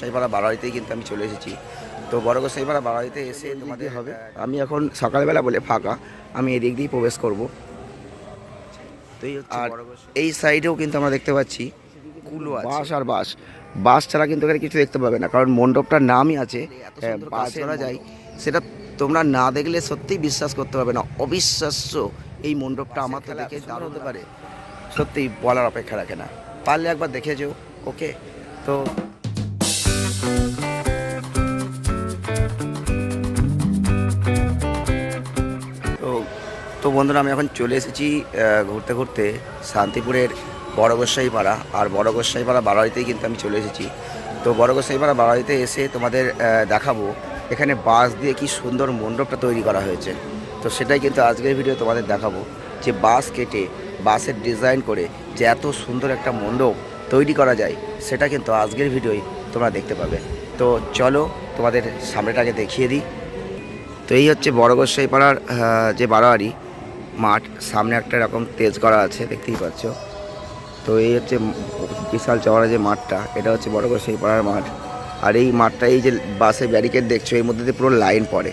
সাইপাড়া বাড়াইতেই কিন্তু আমি চলে এসেছি। তো বড় সাইপাড়া বাড়াইতে এসে তোমাদের হবে? আমি এখন সকালবেলা বলে ফাঁকা আমি এদিক দিয়ে প্রবেশ করব। তো এই হচ্ছে আর এই সাইডেও কিন্তু আমরা দেখতে পাচ্ছি কুলো বাস আর বাস বাস ছাড়া কিন্তু এখানে কিছু দেখতে পাবে না কারণ মণ্ডপটার নামই আছে বাস করা যায় সেটা তোমরা না দেখলে সত্যিই বিশ্বাস করতে পারবে না অবিশ্বাস্য এই মণ্ডপটা আমার তো দেখে দারুণ হতে পারে। সত্যি বলার অপেক্ষা রাখে না। পারলে একবার দেখে যেও ওকে? তো তো তো বন্ধুরা, আমি এখন চলে এসেছি ঘুরতে ঘুরতে শান্তিপুরের বড় গোসাই পাড়া আর বড় গোসাই পাড়া কিন্তু আমি চলে এসেছি। তো বড় গোসাই পাড়া এসে তোমাদের দেখাবো এখানে বাঁশ দিয়ে কি সুন্দর মণ্ডপটা তৈরি করা হয়েছে। তো সেটাই কিন্তু আজকের ভিডিও তোমাদের দেখাবো যে বাস কেটে, বাঁশের ডিজাইন করে যে এত সুন্দর একটা মণ্ডপ তৈরি করা যায়, সেটা কিন্তু আজকের ভিডিওই তোমরা দেখতে পাবে। তো চলো তোমাদের সামনেটাকে দেখিয়ে দিই। তো এই হচ্ছে বড় গোসাই পাড়ার যে বারোয়ারি মাঠ, সামনে একটা এরকম তেজ করা আছে, দেখতেই পাচ্ছ। তো এই হচ্ছে বিশাল চওড়া যে মাঠটা, এটা হচ্ছে বড় গোসাই পাড়ার মাঠ। আর এই মাঠটা, এই যে বাসে ব্যারিকেড দেখছ, এর মধ্যে পুরো লাইন পড়ে।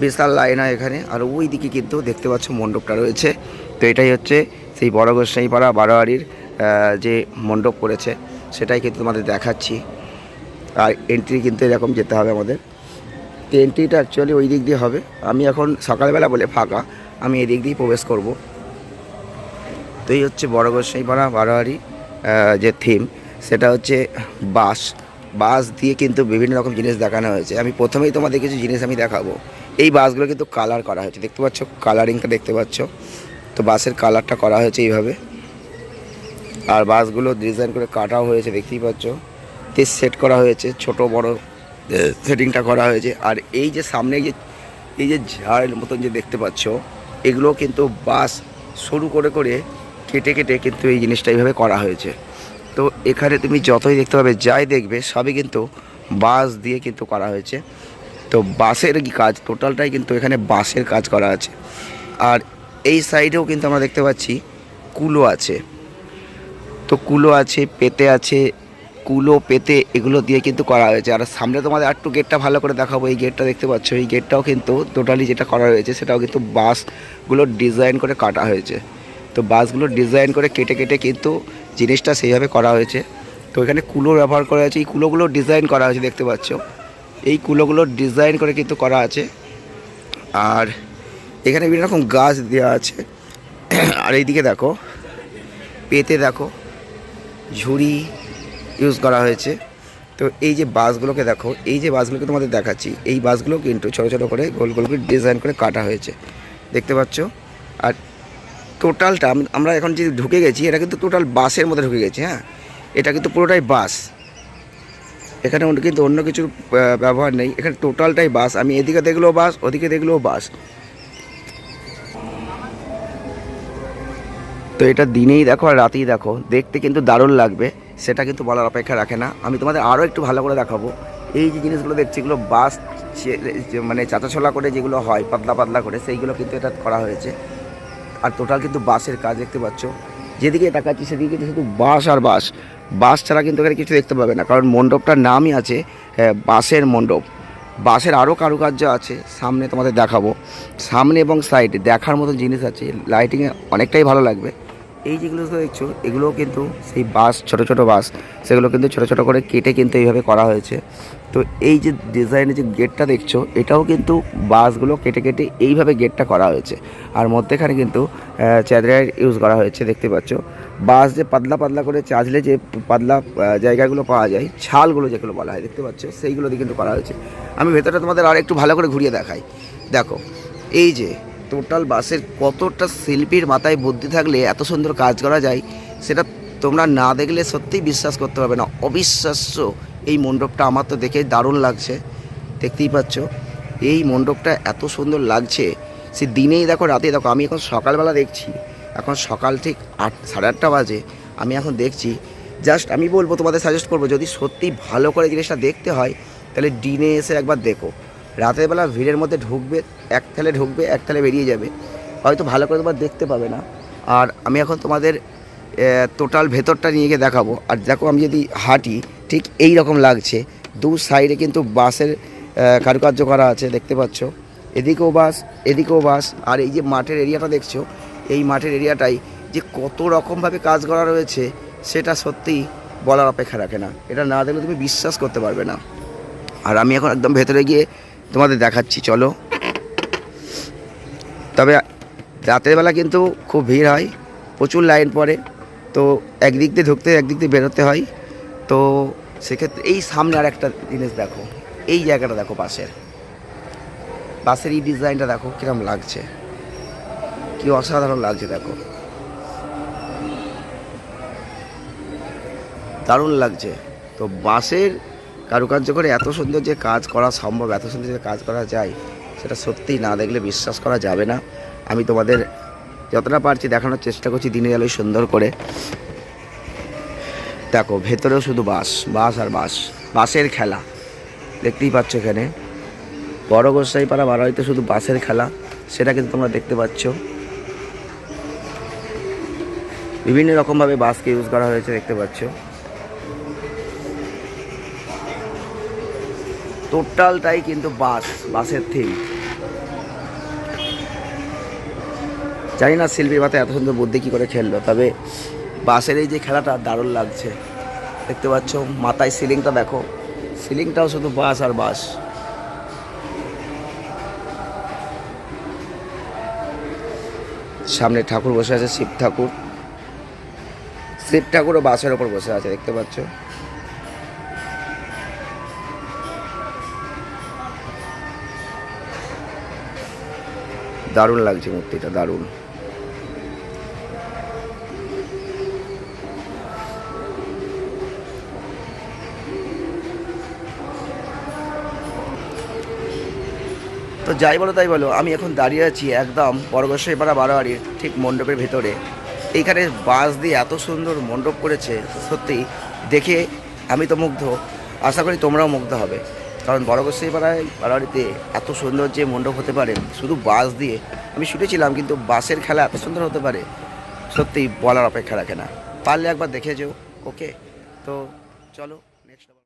বিশাল লাইন হয় এখানে, আর ওই দিকে কিন্তু দেখতে পাচ্ছ মণ্ডপটা রয়েছে। তো এটাই হচ্ছে সেই বড় গোসাই পাড়া বারোয়ারির যে মণ্ডপ করেছে, সেটাই কিন্তু তোমাদের দেখাচ্ছি। আর এন্ট্রি কিন্তু এরকম যেতে হবে আমাদের। তো এন্ট্রিটা অ্যাকচুয়ালি ওই দিক দিয়ে হবে। আমি এখন সকালবেলা বলে ফাঁকা, আমি এদিক দিয়ে প্রবেশ করব। তো এই হচ্ছে বড় গোসাইপাড়া, বারোয়ারি যে থিম সেটা হচ্ছে বাস। বাস দিয়ে কিন্তু বিভিন্ন রকম জিনিস দেখানো হয়েছে। আমি প্রথমেই তোমাদের কিছু জিনিস আমি দেখাবো। এই বাসগুলো কিন্তু কালার করা হয়েছে। দেখতে পাচ্ছ? কালারিংটা দেখতে পাচ্ছ? তো বাসের কালারটা করা হয়েছে এইভাবে। আর বাসগুলো ডিজাইন করে কাটাও হয়েছে, দেখতেই পাচ্ছ? তে সেট করা হয়েছে, ছোট, বড় সেটিংটা করা হয়েছে। আর এই যে সামনে যে, এই যে ঝাড়ের মতন যে দেখতে পাচ্ছ, এগুলো কিন্তু বাস সরু করে করে কেটে কেটে কিন্তু এই জিনিসটা এইভাবে করা হয়েছে। তো এখানে তুমি যতই দেখতে পাবে, যাই দেখবে, সবই কিন্তু বাঁশ দিয়ে কিন্তু করা হয়েছে। তো বাঁশের কি কাজ? টোটালটাই কিন্তু এখানে বাঁশের কাজ করা আছে। আর এই সাইডেও কিন্তু আমরা দেখতে পাচ্ছি, কুলো আছে। তো কুলো আছে, পেতে আছে কুলো পেতে এগুলো দিয়ে কিন্তু করা হয়েছে। আর সামনে তোমাদের একটু গেটটা ভালো করে দেখাবো। এই গেটটা দেখতে পাচ্ছ, এই গেটটাও কিন্তু টোটালি যেটা করা হয়েছে, সেটাও কিন্তু বাসগুলো ডিজাইন করে কাটা হয়েছে। তো বাসগুলো ডিজাইন করে কেটে কেটে কিন্তু জিনিসটা সেইভাবে করা হয়েছে। তো এখানে কুলো ব্যবহার করা হয়েছে। এই কুলোগুলো ডিজাইন করা হয়েছে, দেখতে পাচ্ছ। এই কুলোগুলো ডিজাইন করে কিন্তু করা আছে। আর এখানে বিভিন্ন রকম গাছ দেওয়া আছে। আর এইদিকে দেখো, পেতে দেখো, ঝুড়ি ইউজ করা হয়েছে। তো এই যে বাসগুলোকে দেখো, এই যে বাসগুলোকে তোমাদের দেখাচ্ছি, এই বাসগুলো কিন্তু ছোটো ছোটো করে গোল গোল করে ডিজাইন করে কাটা হয়েছে। দেখতে পাচ্ছ? আর টোটালটা আমরা এখন যে ঢুকে গেছি, এটা কিন্তু টোটাল বাসের মধ্যে ঢুকে গেছি হ্যাঁ? এটা কিন্তু পুরোটাই বাস। এখানে কিন্তু অন্য কিছুর ব্যবহার নেই। এখানে টোটালটাই বাস। আমি এদিকে দেখলেও বাস, ওদিকে দেখলেও বাস। তো এটা দিনেই দেখো আর রাতেই দেখো। দেখতে কিন্তু দারুণ লাগবে। সেটা কিন্তু বলার অপেক্ষা রাখে না। আমি তোমাদের আরও একটু ভালো করে দেখাবো। এই যে জিনিসগুলো দেখছি, এগুলো বাস মানে চাচাছোলা করে যেগুলো হয়, পাতলা পাতলা করে, সেইগুলো কিন্তু এটা করা হয়েছে। আর টোটাল কিন্তু বাসের কাজ দেখতে পাচ্ছ। যেদিকে তাকাচ্ছি, সেদিকে কিন্তু শুধু বাস আর বাস। বাস ছাড়া কিন্তু এখানে কিছু দেখতে পাবে না, কারণ মণ্ডপটার নামই আছে বাসের মণ্ডপ। বাসের আরও কারুকার্য আছে, সামনে তোমাদের দেখাবো। সামনে এবং সাইডে দেখার মতো জিনিস আছে লাইটিংয়ে অনেকটাই ভালো লাগবে। এই যেগুলো দেখছ, এগুলোও কিন্তু সেই বাস, ছোট ছোট বাস, সেগুলো কিন্তু ছোট ছোট করে কেটে কিন্তু এইভাবে করা হয়েছে। তো এই যে ডিজাইনের যে গেটটা দেখছ, এটাও কিন্তু বাসগুলো কেটে কেটে এইভাবে গেটটা করা হয়েছে। আর মধ্যেখানে কিন্তু চ্যাদরার ইউজ করা হয়েছে, দেখতে পাচ্ছ। বাস যে পাতলা পাতলা করে চাঁচলে যে পাতলা জায়গাগুলো পাওয়া যায়, ছালগুলো যেগুলো বলা হয়, দেখতে পাচ্ছ? সেইগুলো দিয়ে কিন্তু করা হয়েছে। আমি ভেতরটা তোমাদের আর একটু ভালো করে ঘুরিয়ে দেখাই। দেখো, এই যে টোটাল বাসের কতটা শিল্পীর মাথায় বুদ্ধি থাকলে এত সুন্দর কাজ করা যায়, সেটা তোমরা না দেখলে সত্যিই বিশ্বাস করতে পারবে না। অবিশ্বাস্য এই মণ্ডপটা আমার তো দেখে দারুণ লাগছে, দেখতেই পাচ্ছ। এই মণ্ডপটা এত সুন্দর লাগছে, সে দিনেই দেখো রাতে দেখো, আমি এখন সকালবেলা দেখছি, এখন সকাল ঠিক আট, সাড়ে আটটা বাজে, আমি এখন দেখছি। জাস্ট আমি বলব, তোমাদের সাজেস্ট করব, যদি সত্যি ভালো করে জিনিসটা দেখতে হয়, তাহলে ডিনে এসে একবার দেখো। রাতের বেলা ভিড়ের মধ্যে ঢুকবে, এক থালে ঢুকবে, এক থালে বেরিয়ে যাবে। হয়তো ভালো করে তোমার দেখতে পাবে না। আর আমি এখন তোমাদের টোটাল ভেতরটা নিয়ে গিয়ে দেখাবো। আর দেখো আমি যদি হাঁটি, ঠিক এই রকম লাগছে। দু সাইডে কিন্তু বাসের কারুকার্য করা আছে, দেখতে পাচ্ছ। এদিকেও বাস এদিকেও বাস। আর এই যে মাঠের এরিয়াটা দেখছ, এই মাঠের এরিয়াটাই যে কত রকমভাবে কাজ করা রয়েছে, সেটা সত্যিই বলার অপেক্ষা রাখে না। এটা না দেখলে তুমি বিশ্বাস করতে পারবে না। আর আমি এখন একদম ভেতরে গিয়ে তোমাদের দেখাচ্ছি, চলো। তবে রাতের বেলা কিন্তু খুব ভিড় হয়, প্রচুর লাইন পড়ে, তো একদিক দিয়ে ঢুকতে, একদিক দিয়ে বেরোতে হয়। তো সেক্ষেত্রে এই সামনে আর একটা জিনিস দেখো, এই জায়গাটা দেখো বাসের বাসের এই ডিজাইনটা দেখো কিরম লাগছে। কি অসাধারণ লাগছে দেখো। দারুণ লাগছে। তো বাসের কারুকার্য করে এত সুন্দর যে কাজ করা সম্ভব, এত সুন্দর যে কাজ করা যায়, সেটা সত্যিই না দেখলে বিশ্বাস করা যাবে না। আমি তোমাদের যতটা পারছি দেখানোর চেষ্টা করছি দিনের আলোয় সুন্দর করে। দেখো, ভেতরেও শুধু বাস বাস আর বাস, বাসের খেলা। দেখতেই পাচ্ছ এখানে। বড় গোসাইপাড়া বাড়াইতে শুধু বাসের খেলা, সেটা কিন্তু তোমরা দেখতে পাচ্ছ। বিভিন্ন রকমভাবে বাসকে ইউজ করা হয়েছে, দেখতে পাচ্ছ। টোটালটাই কিন্তু বাস, বাসের থিম জানি না শিল্পীর মাথায় এত সুন্দর বুদ্ধি কী করে খেললো, তবে বাসের এই যে খেলাটা দারুণ লাগছে। দেখতে পাচ্ছ, মাথায় সিলিংটা দেখো। সিলিংটাও শুধু বাস আর বাস। সামনে ঠাকুর বসে আছে, শিব ঠাকুর। শিব ঠাকুরও বাসের ওপর বসে আছে, দেখতে পাচ্ছ। দারুণ লাগছে মূর্তিটা, দারুণ। তো যাই বলো তাই বলো, আমি এখন দাঁড়িয়ে আছি একদম বড়গোসাইপাড়া বারোয়ারির ঠিক মণ্ডপের ভেতরে। এইখানে বাঁশ দিয়ে এত সুন্দর মণ্ডপ করেছে, সত্যি দেখে আমি তো মুগ্ধ। আশা করি তোমরাও মুগ্ধ হবে। কারণ বড় বড়গোসাইপাড়ায় পাড়াড়িতে এত সুন্দর যে মণ্ডপ হতে পারে, শুধু বাস দিয়ে। আমি শুনেছিলাম কিন্তু বাসের খেলা এত সুন্দর হতে পারে সত্যি বলার অপেক্ষা রাখে না। পারলে একবার দেখে যেও ওকে তো চলো।